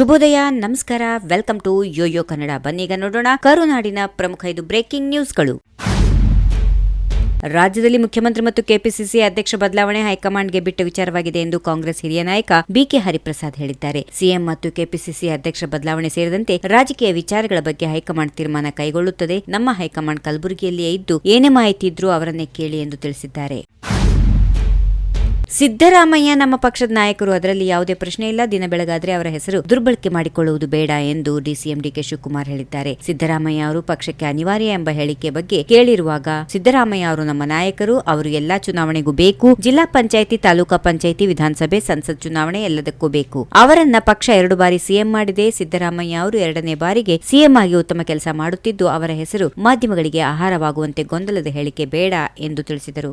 ಶುಭೋದಯ, ನಮಸ್ಕಾರ welcome to YoYo Kannada. ಬನ್ನೀಗ ನೋಡೋಣ ಕರುನಾಡಿನ ಪ್ರಮುಖ ಇದು ಬ್ರೇಕಿಂಗ್ ನ್ಯೂಸ್ಗಳು ರಾಜ್ಯದಲ್ಲಿ ಮುಖ್ಯಮಂತ್ರಿ ಮತ್ತು ಕೆಪಿಸಿಸಿ ಅಧ್ಯಕ್ಷ ಬದಲಾವಣೆ ಹೈಕಮಾಂಡ್ಗೆ ಬಿಟ್ಟ ವಿಚಾರವಾಗಿದೆ ಎಂದು ಕಾಂಗ್ರೆಸ್ ಹಿರಿಯ ನಾಯಕ ಬಿಕೆ ಹರಿಪ್ರಸಾದ್ ಹೇಳಿದ್ದಾರೆ. ಸಿಎಂ ಮತ್ತು ಕೆಪಿಸಿಸಿ ಅಧ್ಯಕ್ಷ ಬದಲಾವಣೆ ಸೇರಿದಂತೆ ರಾಜಕೀಯ ವಿಚಾರಗಳ ಬಗ್ಗೆ ಹೈಕಮಾಂಡ್ ತೀರ್ಮಾನ ಕೈಗೊಳ್ಳುತ್ತದೆ. ನಮ್ಮ ಹೈಕಮಾಂಡ್ ಕಲಬುರಗಿಯಲ್ಲಿಯೇ ಇದ್ದು ಏನೇ ಮಾಹಿತಿ ಇದ್ರೂ ಅವರನ್ನೇ ಕೇಳಿ ಎಂದು ತಿಳಿಸಿದ್ದಾರೆ. ಸಿದ್ದರಾಮಯ್ಯ ನಮ್ಮ ಪಕ್ಷದ ನಾಯಕರು, ಅದರಲ್ಲಿ ಯಾವುದೇ ಪ್ರಶ್ನೆ ಇಲ್ಲ. ದಿನ ಬೆಳಗಾದ್ರೆ ಅವರ ಹೆಸರು ದುರ್ಬಳಕೆ ಮಾಡಿಕೊಳ್ಳುವುದು ಬೇಡ ಎಂದು ಡಿಸಿಎಂ ಡಿಕೆ ಶಿವಕುಮಾರ್ ಹೇಳಿದ್ದಾರೆ. ಸಿದ್ದರಾಮಯ್ಯ ಅವರು ಪಕ್ಷಕ್ಕೆ ಅನಿವಾರ್ಯ ಎಂಬ ಹೇಳಿಕೆ ಬಗ್ಗೆ ಕೇಳಿರುವಾಗ ಸಿದ್ದರಾಮಯ್ಯ ಅವರು ನಮ್ಮ ನಾಯಕರು, ಅವರು ಎಲ್ಲಾ ಚುನಾವಣೆಗೂ ಬೇಕು. ಜಿಲ್ಲಾ ಪಂಚಾಯಿತಿ, ತಾಲೂಕಾ ಪಂಚಾಯಿತಿ, ವಿಧಾನಸಭೆ, ಸಂಸತ್ ಚುನಾವಣೆ ಎಲ್ಲದಕ್ಕೂ ಬೇಕು. ಅವರನ್ನ ಪಕ್ಷ ಎರಡು ಬಾರಿ ಸಿಎಂ ಮಾಡಿದೆ. ಸಿದ್ದರಾಮಯ್ಯ ಅವರು ಎರಡನೇ ಬಾರಿಗೆ ಸಿಎಂ ಆಗಿ ಉತ್ತಮ ಕೆಲಸ ಮಾಡುತ್ತಿದ್ದು, ಅವರ ಹೆಸರು ಮಾಧ್ಯಮಗಳಿಗೆ ಆಹಾರವಾಗುವಂತೆ ಗೊಂದಲದ ಹೇಳಿಕೆ ಬೇಡ ಎಂದು ತಿಳಿಸಿದರು.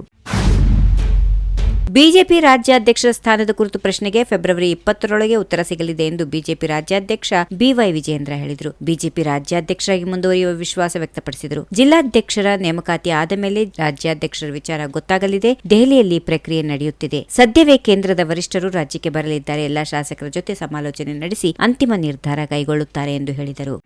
ಬಿಜೆಪಿ ರಾಜ್ಯಾಧ್ಯಕ್ಷರ ಸ್ಥಾನದ ಕುರಿತು ಪ್ರಶ್ನೆಗೆ ಫೆಬ್ರವರಿ ಇಪ್ಪತ್ತರೊಳಗೆ ಉತ್ತರ ಸಿಗಲಿದೆ ಎಂದು ಬಿಜೆಪಿ ರಾಜ್ಯಾಧ್ಯಕ್ಷ ಬಿವೈ ವಿಜಯೇಂದ್ರ ಹೇಳಿದರು. ಬಿಜೆಪಿ ರಾಜ್ಯಾಧ್ಯಕ್ಷರಾಗಿ ಮುಂದುವರಿಯುವ ವಿಶ್ವಾಸ ವ್ಯಕ್ತಪಡಿಸಿದರು. ಜಿಲ್ಲಾಧ್ಯಕ್ಷರ ನೇಮಕಾತಿ ಆದ ಮೇಲೆ ರಾಜ್ಯಾಧ್ಯಕ್ಷರ ವಿಚಾರ ಗೊತ್ತಾಗಲಿದೆ. ದೆಹಲಿಯಲ್ಲಿ ಪ್ರಕ್ರಿಯೆ ನಡೆಯುತ್ತಿದೆ. ಸದ್ಯವೇ ಕೇಂದ್ರದ ವರಿಷ್ಠರು ರಾಜ್ಯಕ್ಕೆ ಬರಲಿದ್ದಾರೆ. ಎಲ್ಲಾ ಶಾಸಕರ ಜೊತೆ ಸಮಾಲೋಚನೆ ನಡೆಸಿ ಅಂತಿಮ ನಿರ್ಧಾರ ಕೈಗೊಳ್ಳುತ್ತಾರೆ ಎಂದು ಹೇಳಿದರು.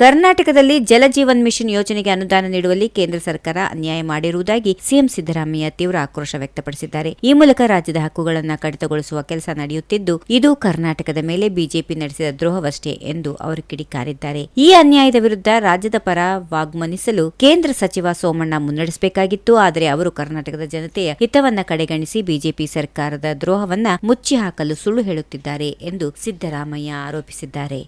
ಕರ್ನಾಟಕದಲ್ಲಿ ಜಲಜೀವನ್ ಮಿಷನ್ ಯೋಜನೆಗೆ ಅನುದಾನ ನೀಡುವಲ್ಲಿ ಕೇಂದ್ರ ಸರ್ಕಾರ ಅನ್ಯಾಯ ಮಾಡಿರುವುದಾಗಿ ಸಿಎಂ ಸಿದ್ದರಾಮಯ್ಯ ತೀವ್ರ ಆಕ್ರೋಶ ವ್ಯಕ್ತಪಡಿಸಿದ್ದಾರೆ. ಈ ಮೂಲಕ ರಾಜ್ಯದ ಹಕ್ಕುಗಳನ್ನು ಕಡಿತಗೊಳಿಸುವ ಕೆಲಸ ನಡೆಯುತ್ತಿದ್ದು, ಇದು ಕರ್ನಾಟಕದ ಮೇಲೆ ಬಿಜೆಪಿ ನಡೆಸಿದ ದ್ರೋಹವಷ್ಟೇ ಎಂದು ಅವರು ಕಿಡಿಕಾರಿದ್ದಾರೆ. ಈ ಅನ್ಯಾಯದ ವಿರುದ್ಧ ರಾಜ್ಯದ ಪರ ವಾಗ್ಮನಿಸಲು ಕೇಂದ್ರ ಸಚಿವ ಸೋಮಣ್ಣ ಮುನ್ನಡೆಸಬೇಕಾಗಿತ್ತು. ಆದರೆ ಅವರು ಕರ್ನಾಟಕದ ಜನತೆಯ ಹಿತವನ್ನ ಕಡೆಗಣಿಸಿ ಬಿಜೆಪಿ ಸರ್ಕಾರದ ದ್ರೋಹವನ್ನ ಮುಚ್ಚಿ ಹಾಕಲು ಸುಳ್ಳು ಹೇಳುತ್ತಿದ್ದಾರೆ ಎಂದು ಸಿದ್ದರಾಮಯ್ಯ ಆರೋಪಿಸಿದ್ದಾರೆ.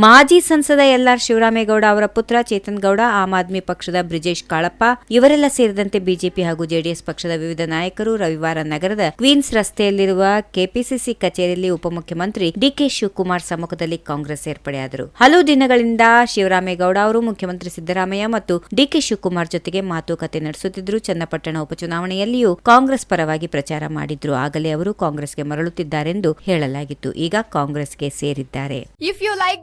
ಮಾಜಿ ಸಂಸದ ಎಲ್ಆರ್ ಶಿವರಾಮೇಗೌಡ ಅವರ ಪುತ್ರ ಚೇತನ್ ಗೌಡ, ಆಮ್ ಆದ್ಮಿ ಪಕ್ಷದ ಬ್ರಿಜೇಶ್ ಕಾಳಪ್ಪ, ಇವರೆಲ್ಲ ಸೇರಿದಂತೆ ಬಿಜೆಪಿ ಹಾಗೂ ಜೆಡಿಎಸ್ ಪಕ್ಷದ ವಿವಿಧ ನಾಯಕರು ರವಿವಾರ ನಗರದ ಕ್ವೀನ್ಸ್ ರಸ್ತೆಯಲ್ಲಿರುವ ಕೆಪಿಸಿಸಿ ಕಚೇರಿಯಲ್ಲಿ ಉಪಮುಖ್ಯಮಂತ್ರಿ ಡಿಕೆ ಶಿವಕುಮಾರ್ ಸಮ್ಮುಖದಲ್ಲಿ ಕಾಂಗ್ರೆಸ್ ಸೇರ್ಪಡೆಯಾದರು. ಹಲವು ದಿನಗಳಿಂದ ಶಿವರಾಮೇಗೌಡ ಅವರು ಮುಖ್ಯಮಂತ್ರಿ ಸಿದ್ದರಾಮಯ್ಯ ಮತ್ತು ಡಿಕೆ ಶಿವಕುಮಾರ್ ಜೊತೆಗೆ ಮಾತುಕತೆ ನಡೆಸುತ್ತಿದ್ದರು. ಚನ್ನಪಟ್ಟಣ ಉಪಚುನಾವಣೆಯಲ್ಲಿಯೂ ಕಾಂಗ್ರೆಸ್ ಪರವಾಗಿ ಪ್ರಚಾರ ಮಾಡಿದ್ರು. ಆಗಲೇ ಅವರು ಕಾಂಗ್ರೆಸ್ಗೆ ಮರಳುತ್ತಿದ್ದಾರೆಂದು ಹೇಳಲಾಗಿತ್ತು. ಈಗ ಕಾಂಗ್ರೆಸ್ಗೆ ಸೇರಿದ್ದಾರೆ. If you like